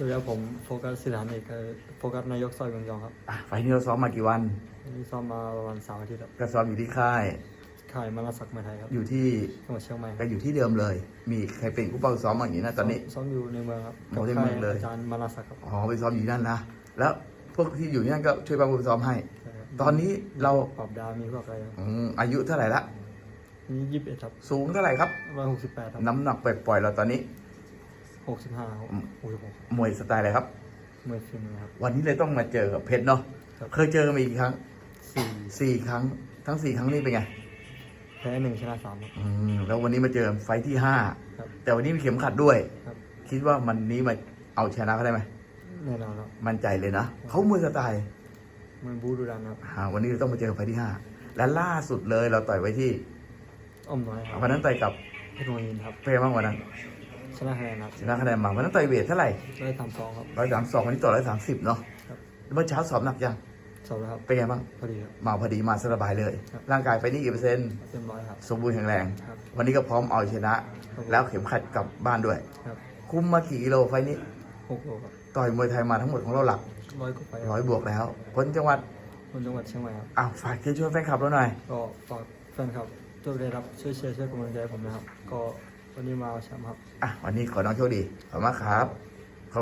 สวัสดีครับผมโฟกัสศิลาเอกเอ่อโฟกัสนายกซอยเมืองยองครับอะไฟล์นี้เราซ้อมมากี่วันวันนี้ซ้อมมาประมาณสามอาทิตย์ครับก็ซ้อมอยู่ที่ค่าย ค่ายมานาศักดิ์เมืองไทยครับอยู่ที่จังหวัดเชียงใหม่คก็รับอยู่ที่เดิมเลย มีใครเป็นผู้เป้าซ้อมอย่างนี้นะตอนนี้ ซ้อมอยู่ในเมืองครับโอ้ในเมืองเลยอาจารย์มานาศักดิ์ครับอ๋อไปซ้อมอยู่ที่นั่นนะแล้วพวกที่อยู่ที่นั่นก็ช่วยบ้างผู้ซ้อมให้ใช่ครับตอนนี้เราปรับดาวมีพวกอะไรครับอืมอายุเท่าไหร่ละนี่ยี่สิบเอ็ดครับสูงเท่าไหร่ครับร้อยหกสิบแปดครับน้ำหนักปล่อยๆเราตอนนี้ หกสิบห้าหกอืมหกสิบหกมวยสไตล์อะไรครับเมื่อฟิล์มครับ วันนี้เลยต้องมาเจอกับเพชรเนาะครับเคยเจอกันมาอีกครั้งสี่สี่ครั้ง ทั้งสี่ครั้งนี้เป็นไงแพ้หนึ่งชนะสามครับอืมแล้ววันนี้มาเจอไฟท์ที่ห้าครับแต่วันนี้มีเข็มขัดด้วยครับคิดว่ามันนี้มาเอาชนะเขาได้ไหมแน่นอนครับมั่นใจเลยนะเขามวยสไตล์มันบูดูดันครับอ่าวันนี้เราต้องมาเจอไฟล์ที่ห้าและล่าสุดเลยเราต่อยไว้ที่อ้อมน้อยครับวันนั้นต่อยกับเพชรโนยินครับเป้บ้างวันนั้น ชนะคะแนนครับชนะคะแนนมาวันนั้นต่อยเวทเท่าไหร่ได้ทำสองครับร้อยสามสองวันนี้ต่อร้อยสามสิบเนาะครับเมื่อเช้าสอบหนักยังสอบแล้วครับเป็นไงบ้างพอดีครับมาพอดีมาสบายเลยครับร่างกายไฟล์นี้กี่เปอร์เซ็นต์เต็มร้อยครับสมบูรณ์แข็งแรงครับวันนี้ก็พร้อมเอาชนะครับแล้วเข็มขัดกลับบ้านด้วยครับคุ้มมากี่กิโลไฟล์นี้หกโลครับต่อยมวยไทยมาทั้งหมดของเราหลักร้อยกว่าไปร้อยบวกแล้วคนจังหวัดคนจังหวัดเชียงใหม่ครับอ้าวฝากเชิญชวนแฟนคลับเราหน่อยก็ฝากแฟนคลับช่วยได้รับช่วยเชียร์ช่วยกำลังใจผมนะครับ ก็ วันนี้มาเอาแชมป์ครับ อะวันนี้ขอน้องโชคดีขอบคุณมากครับ